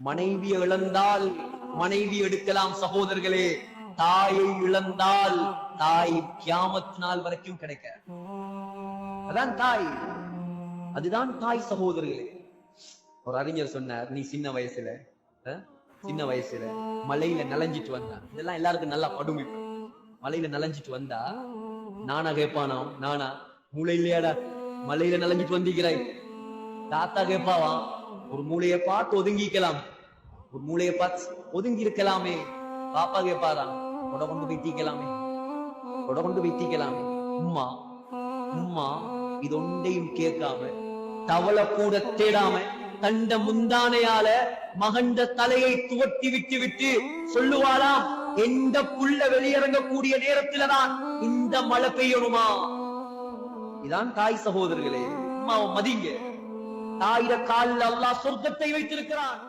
மனைவி இழந்தால் மனைவி எடுக்கலாம் சகோதரர்களே. தாயை இழந்தால் தாய் கியாமத் நாள் வரைக்கும் கிடைக்க. அதான் தாய். அதுதான் தாய் சகோதரர்களே. ஒரு அறிஞர் சொன்னார் நீ சின்ன வயசுல சின்ன வயசுல மலையில நலஞ்சிட்டு வந்தா. இதெல்லாம் எல்லாருக்கும் நல்லா படும் மலையில நலஞ்சிட்டு வந்தா நானா கேட்பானா நானா? மூளை இல்லையாடா மலையில நலஞ்சிட்டு வந்திருக்கிறாய். தாத்தா கேட்பாவான் ஒரு மூளையை பார்த்து ஒதுங்கிக்கலாம் ஒரு மூளையை பார்த்து ஒதுங்கி இருக்கலாமே பாப்பா கேட்பாராம் கொடை கொண்டு போய் தீக்கலாமே. கொடை கொண்டு போய் தீக்கலாமே. உம்மா உம்மா இது ஒன்றையும் கேட்காம தவளை கூட தேடாம கண்ட முந்தானையால மகண்ட தலையை துவட்டி விட்டு விட்டு சொல்லுவாளாம் எந்த புள்ள வெளியிறங்கக்கூடிய நேரத்துலதான் இந்த மழை பெய்யணுமா? இதான் தாய் சகோதரர்களே அம்மாவை மதிங்க. தாயிர காலில் அல்லாஹ் சொர்க்கத்தை வைத்திருக்கிறான்.